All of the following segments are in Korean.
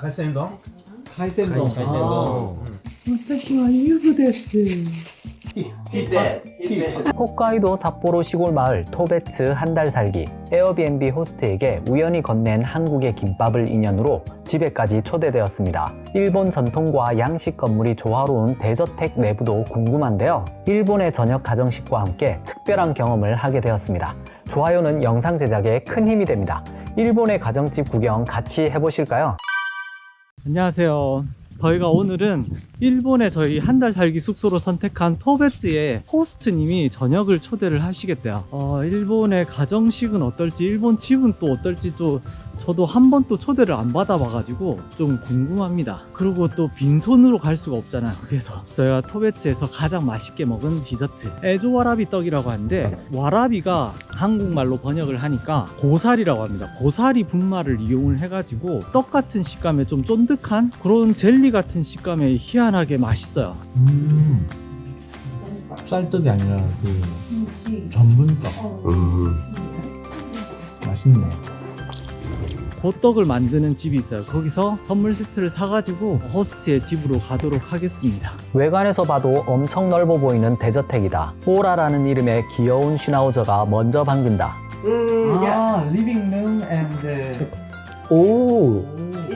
海鮮丼海鮮丼海鮮丼私はユブです。 He's dead. He's dead. 홋카이도 삿포로 시골 마을 토베츠 한 달 살기 에어비앤비 호스트에게 우연히 건넨 한국의 김밥을 인연으로 집에까지 초대되었습니다. 일본 전통과 양식 건물이 조화로운 대저택 내부도 궁금한데요. 일본의 저녁 가정식과 함께 특별한 경험을 하게 되었습니다. 좋아요는 영상 제작에 큰 힘이 됩니다. 일본의 가정집 구경 같이 해보실까요? 안녕하세요. 저희가 오늘은 일본에 저희 한 달 살기 숙소로 선택한 토베츠의 호스트님이 저녁을 초대를 하시겠대요. 어, 일본의 가정식은 어떨지, 일본 집은 또 어떨지 또 저도 한번또 초대를 안 받아봐가지고 좀 궁금합니다. 그리고 또 빈손으로 갈 수가 없잖아요. 그래서 저희가 토베츠에서 가장 맛있게 먹은 디저트 에조 와라비 떡이라고 하는데 와라비가 한국말로 번역을 하니까 고사리라고 합니다. 고사리 분말을 이용을 해가지고 떡 같은 식감에 좀 쫀득한 그런 젤리 같은 식감에 희한하게 맛있어요. 음. 쌀떡이 아니라 그 전분떡. 맛있네. 호떡을 만드는 집이 있어요. 거기서 선물 세트를 사가지고 호스트의 집으로 가도록 하겠습니다. 외관에서 봐도 엄청 넓어 보이는 대저택이다. 오라라는 이름의 귀여운 슈나우저가 먼저 반긴다. 아, 리빙 룸 앤드 오,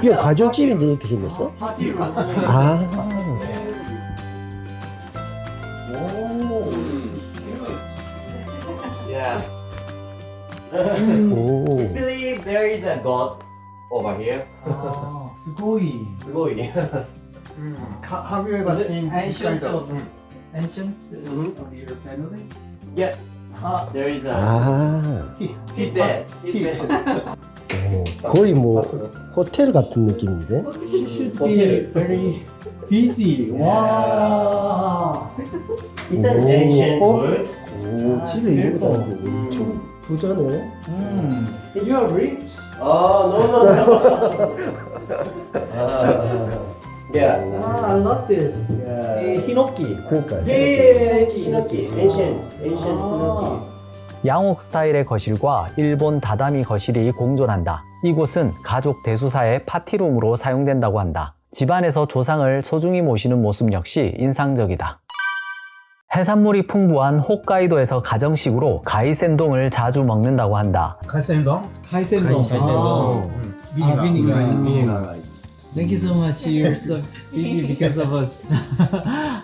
그냥 가정집인데 이렇게 생겼어? 아, Yeah. 오. It's believed there is a god over here. 아, すごい Sugoi. Have you ever seen this ancient kind of of ancient Mhm. of your family? Yeah. Ah, there is a. 아, He's dead. He's dead. 오, 거의 뭐 호텔 같은 느낌인데? She should Hotel. be very busy. 와. It's an Oh. ancient Oh. word. 오, 집에 이런 거 다니고 엄청 부자네. 음. You are rich. Oh no no no. Ah, yeah. Ah, I love this. Yeah. 이 히노키. 그러니까. Yeah, yeah, yeah, Hinoki. Ancient, ancient. Hinoki. 양옥 스타일의 거실과 일본 다다미 거실이 공존한다. 이곳은 가족 대수사의 파티룸으로 사용된다고 한다. 집안에서 조상을 소중히 모시는 모습 역시 인상적이다. 해산물이 풍부한 홋카이도에서 가정식으로 가이센동을 자주 먹는다고 한다. 가이센동? 가이센동. 가이센동. 아, 비니가. 비니가. Thank you so much. You're so busy because of us.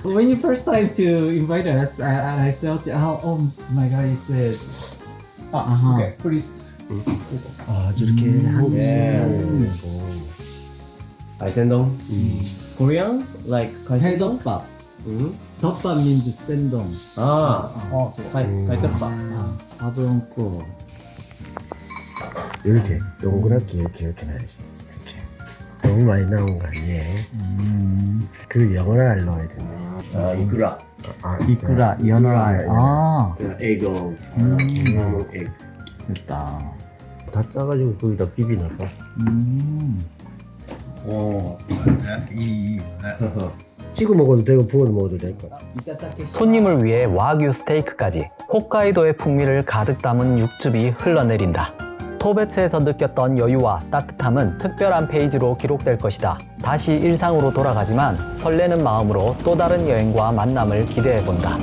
when you first time to invite us, I, I felt how oh my god, it's a. 아, uh-huh. okay, please. 아, 저렇게 음, 한 예. 가이센동. 음. Korean like 가이센동 밥. 덮밥 means 샌동. 아, 어, 어, 어. 갈, 갈덮밥. 아, 밥을 얹고. 이렇게 동그랗게 이렇게 이렇게 나야지. 이렇게. 너무 많이 나온 거 아니에요? 음. 그 영어를 넣어야 된대. 아, 이구라. 아, 아 이쿠라, 연어알. 아, 에그. 음. 에그. 됐다. 다 짜가지고 거기다 비비나봐. 음. 오, 이, 이. 찍어 먹어도 되고 부어도 먹어도 될 거. 손님을 위해 와규 스테이크까지 홋카이도의 풍미를 가득 담은 육즙이 흘러내린다. 토베츠에서 느꼈던 여유와 따뜻함은 특별한 페이지로 기록될 것이다. 다시 일상으로 돌아가지만 설레는 마음으로 또 다른 여행과 만남을 기대해 본다.